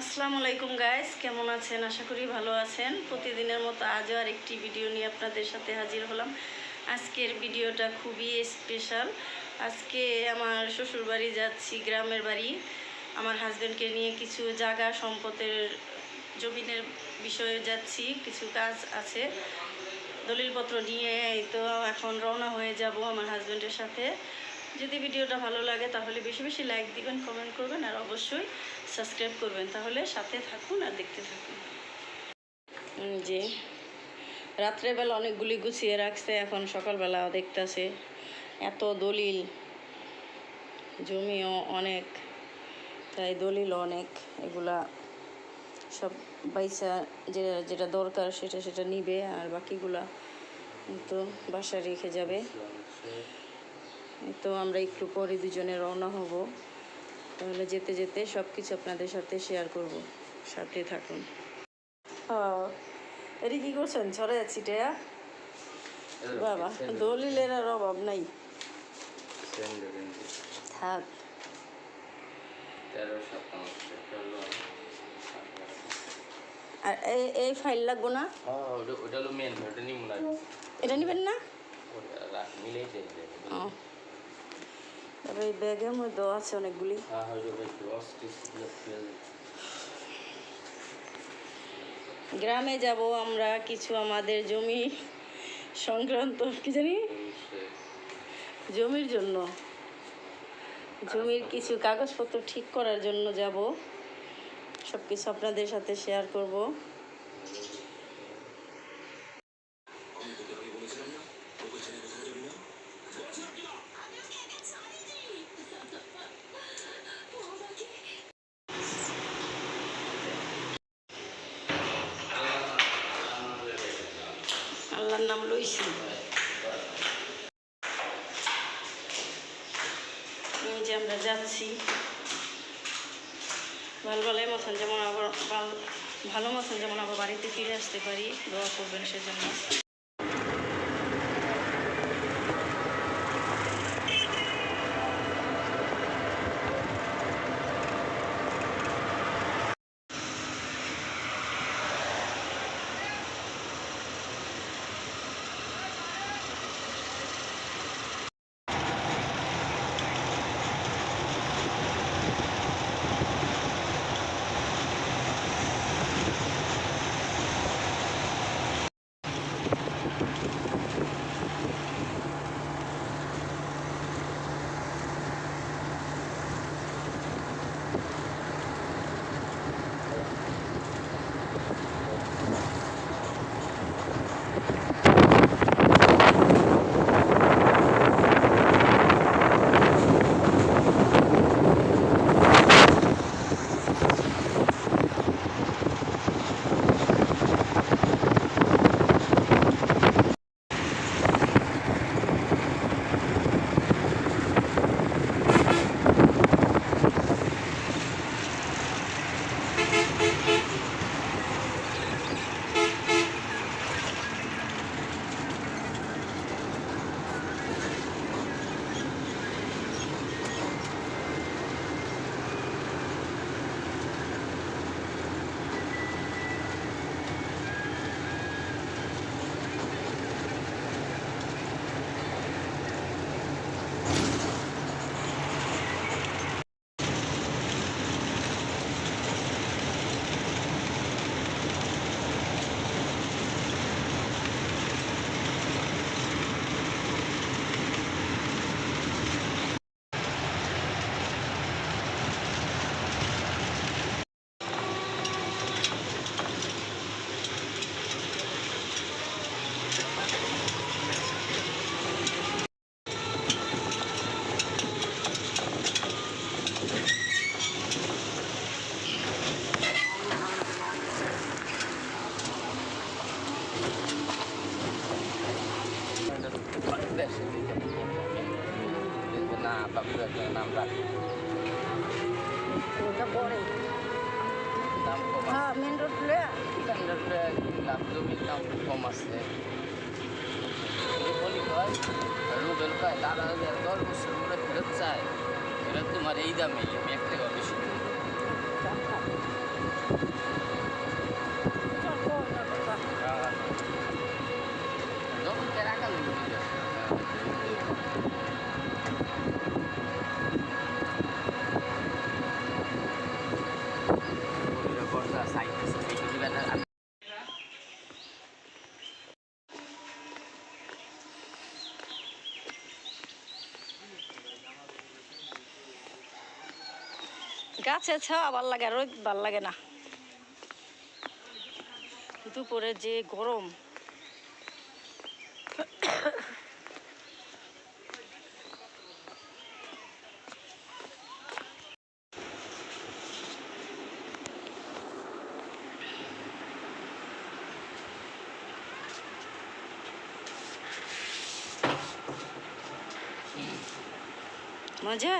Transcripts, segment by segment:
আসসালামু আলাইকুম গাইস কেমন আছেন? আশা করি ভালো আছেন। প্রতিদিনের মতো আজও আর একটি ভিডিও নিয়ে আপনাদের সাথে হাজির হলাম। আজকের ভিডিওটা খুবই স্পেশাল আজকে আমার শ্বশুর বাড়ি যাচ্ছি, গ্রামের বাড়ি। আমার হাজব্যান্ডকে নিয়ে কিছু জায়গা সম্পদের, জমিনের বিষয়ে যাচ্ছি, কিছু কাজ আছে। দলিলপত্র নিয়ে তো এখন রওনা হয়ে যাব আমার হাজব্যান্ডের সাথে। যদি ভিডিওটা ভালো লাগে, তাহলে বেশি বেশি লাইক দিবেন কমেন্ট করবেন, আর অবশ্যই সাবস্ক্রাইব করবেন। তাহলে সাথে থাকুন আর দেখতে থাকুন। যে রাত্রেবেলা অনেকগুলি গুছিয়ে রাখছে, এখন সকালবেলা দেখতেছে এত দলিল, জমিও অনেক, তাই দলিল অনেক, এগুলা সব পয়সা যেটা যেটা দরকার সেটা সেটা নিবে, আর বাকিগুলা তো বাসায় রেখে যাবে। এই তো আমরা একটু পরে দুজনে রওনা হব। তাহলে যেতে যেতে সব কিছু আপনাদের সাথে শেয়ার করব। সাথে থাকুন। এটা কি করছেন? ছড়ে যাচ্ছি টেয়া। বাবা দলিলের আর অভাব নাই। থাক। আর এই এই ফাইল লাগবো না? ওটা হলো মেন ওটা নিমু না। এটা নেবেন না? এই ব্যাগের মধ্যে আছে অনেকগুলি। হ্যাঁ গ্রামে যাব আমরা কিছু আমাদের জমি সংক্রান্ত কি জানি? জমির জন্য। জমির কিছু কাগজপত্র ঠিক করার জন্য যাব। সব কিছু আপনাদের সাথে শেয়ার করব। আল্লাহর নাম লইছি এই যে আমরা যাচ্ছি, ভালো ভালো মতন যেমন আবার ভাল- ভালো মতন যেমন আবার বাড়িতে ফিরে আসতে পারি, দোয়া করবেন সেজন্য। না বাবুর একটা নাম রাখ ওটা পরে হ্যাঁ মেন রোড লয়া স্ট্যান্ডার্ডে লাভ জমির দাম কম আছে বলি কয় রুবেল কয় যে দশ বছর পরে ফেরত চায় ফেরত তোমার এই দামে এক টাকা বেশি গাছে ছাওয়া ভালো লাগে রোদ ভালো লাগে না। দুপুরে যে গরম। মজা?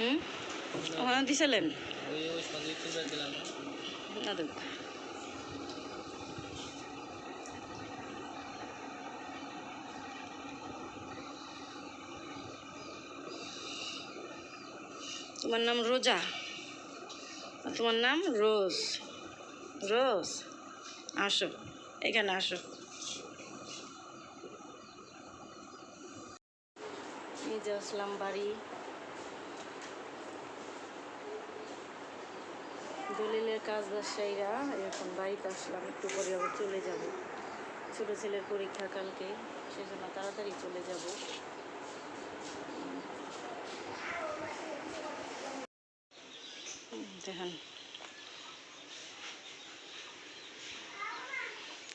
হুম? ওখানে দিছিলেন? তোমার নাম রোজা? তোমার নাম রোজ। রোজ? আসো, এখানে আসো। এই যে আসলাম বাড়ি। দলিলের কাজ ব্যবসায়ীরা এখন বাড়িতে আসলাম, একটু পরে আবার চলে যাব। ছোটো ছেলের পরীক্ষা কালকে, সেজন্য তাড়াতাড়ি চলে যাব। দেখেন।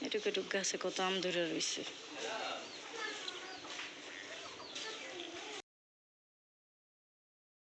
এটুক এটুক গাছে কত আম ধরে রয়েছে